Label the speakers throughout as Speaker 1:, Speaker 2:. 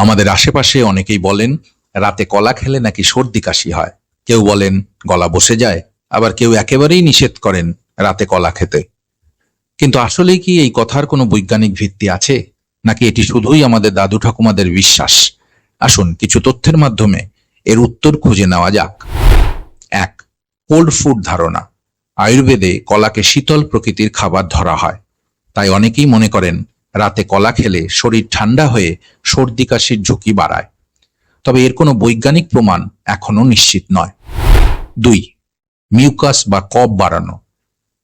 Speaker 1: আমাদের আশেপাশে অনেকেই বলেন, রাতে কলা খেলে নাকি সর্দি কাশি হয়। কেউ বলেন, গলা বসে যায়। আবার কেউ একেবারেই নিষেধ করেন, রাতে কলা খেতে। কিন্তু আসলে কি এই কথার কোনো বৈজ্ঞানিক ভিত্তি আছে? নাকি এটি শুধুই আমাদের দাদু ঠাকুমাদের বিশ্বাস? আসুন, কিছু তথ্যের মাধ্যমে এর উত্তর খুঁজে নেওয়া যাক। এক, কোল্ড ফুড ধারণা। আয়ুর্বেদে কলাকে শীতল প্রকৃতির খাবার ধরা হয়। তাই অনেকেই মনে করেন রাতে কলা খেলে শরীর ঠান্ডা হয়ে সর্দি কাশির ঝুঁকি বাড়ায়। তবে এর কোনো বৈজ্ঞানিক প্রমাণ এখনও নিশ্চিত নয়। দুই, মিউকাস বা কফ বাড়ানো।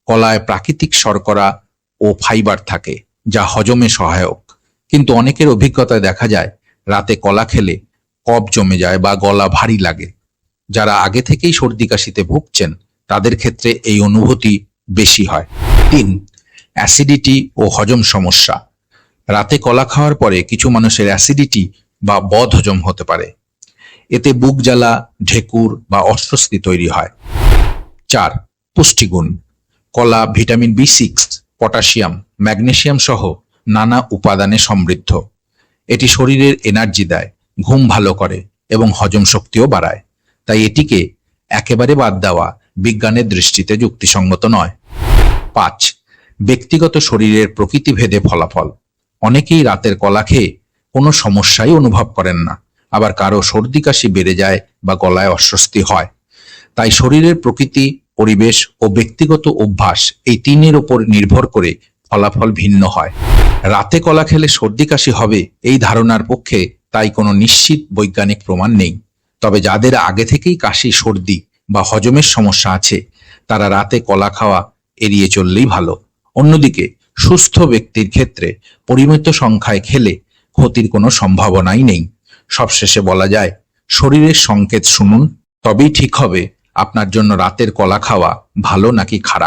Speaker 1: কলায় প্রাকৃতিক শর্করা ও ফাইবার থাকে, যা হজমে সহায়ক। কিন্তু অনেকের অভিজ্ঞতায় দেখা যায়, রাতে কলা খেলে কফ জমে যায় বা গলা ভারী লাগে। যারা আগে থেকেই সর্দি কাশিতে ভুগছেন, তাদের ক্ষেত্রে এই অনুভূতি বেশি হয়। তিন, অ্যাসিডিটি ও হজম সমস্যা। রাতে কলা খাওয়ার পরে কিছু মানুষের অ্যাসিডিটি বা বদ হজম হতে পারে। এতে বুক জ্বালা, ঢেকুর বা অস্বস্তি তৈরি হয়। চার, পুষ্টিগুণ। কলা, vitamin B six potassium, magnesium সহ নানা উপাদানে সমৃদ্ধ। এটি শরীরের এনার্জি দেয়, ঘুম ভালো করে এবং হজম শক্তিও বাড়ায়। তাই এটিকে একেবারে বাদ দেওয়া বিজ্ঞানের দৃষ্টিতে যুক্তিসঙ্গত নয়। পাঁচ, ব্যক্তিগত শরীরের প্রকৃতিভেদে ফলাফল। অনেকেই রাতের কলা খেয়ে কোনো সমস্যাই অনুভব করেন না। আবার কারও সর্দি কাশি বেড়ে যায় বা গলায় অস্বস্তি হয়। তাই শরীরের প্রকৃতি, পরিবেশ ও ব্যক্তিগত অভ্যাস এই তিনের উপর নির্ভর করে ফলাফল ভিন্ন হয়। রাতে কলা খেলে সর্দি কাশি হবে এই ধারণার পক্ষে তাই কোনো নিশ্চিত বৈজ্ঞানিক প্রমাণ নেই। তবে যাদের আগে থেকেই কাশি, সর্দি বা হজমের সমস্যা আছে, তারা রাতে কলা খাওয়া এড়িয়ে চললেই ভালো। অন্যদিকে সুস্থ ব্যক্তির ক্ষেত্রে পরিমিত সংখ্যায় খেলে ক্ষতির কোনো সম্ভাবনাই নেই। সবশেষে বলা যায়, শরীরের সংকেত শুনুন, তবেই ঠিক হবে, আপনার জন্য রাতের কলা খাওয়া ভালো নাকি খারাপ।